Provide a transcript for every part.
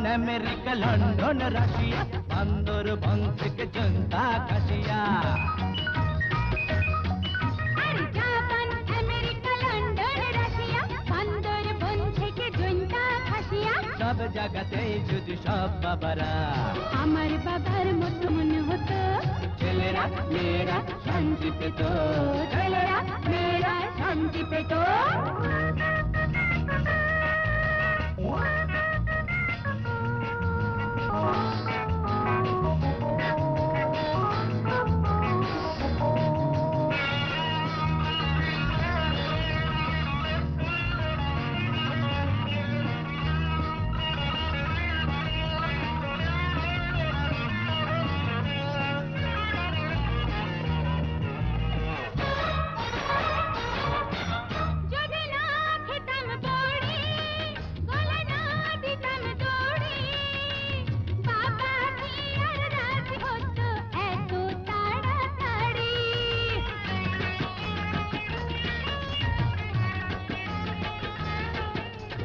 Japan America London Russia Bandarban থেকে জৈন্তা খাসিয়া সব জায়গাতে যদি সব বাবারা আমার বাবার মতো মনে হতো ছেলেরা মেয়েরা শান্তি পেত ছেলেরা মেয়েরা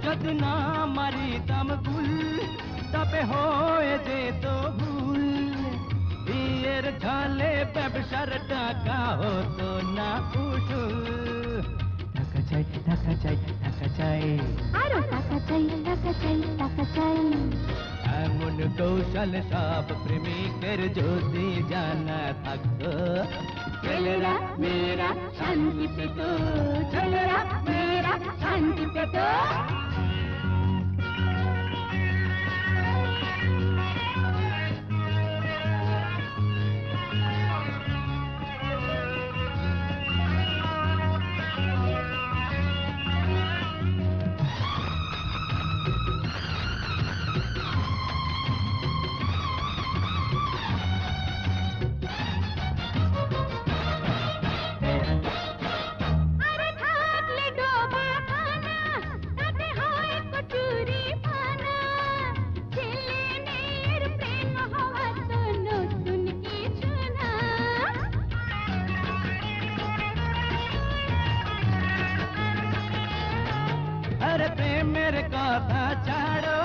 যদি না মারিতাম গুল তবে হয়ে যেত ভুল বিয়ের ঝালে ব্যবসার টাকা হতো না উসুল টাকা চাই টাকা চাই টাকা চাই আরও টাকা চাই টাকা চাই টাকা চাই এমন কৌশল সব প্রেমিকের যদি জানা থাকতো ছেলেরা মেয়েরা শান্তি পেত ছেলেরা মেয়েরা শান্তি প্রেমের কথা ছাড়ো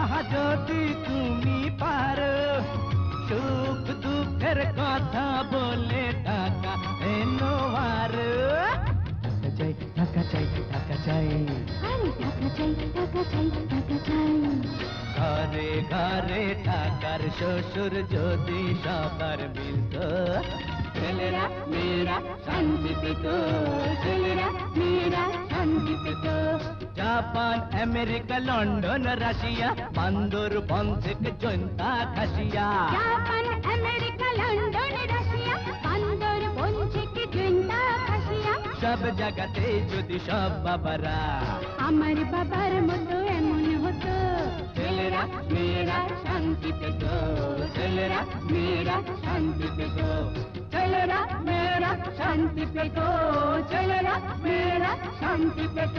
আহা যদি তুমি পারো সুখ দুঃখের কথা বলে টাকা এনো আর টাকা চাই টাকা চাই টাকা চাই টাকা চাই টাকা চাই টাকা চাই ঘরে ঘরে টাকার শ্বশুর যদি সবার মিলত ছেলেরা মেয়েরা শান্তি পেত Japan America London Russia Bandarban থেকে জনতা Khasia Japan America London Russia Bandarban থেকে জৈন্তা খাসিয়া সব জায়গাতে যদি সব বাবারা। আমার বাবার মতো এমন হতো। ছেলেরা মেয়েরা শান্তি পেত। ছেলেরা মেয়েরা শান্তি পেত। ছেলেরা মেয়েরা শান্তি পেত। ছেলেরা মেয়েরা শান্তি পেত।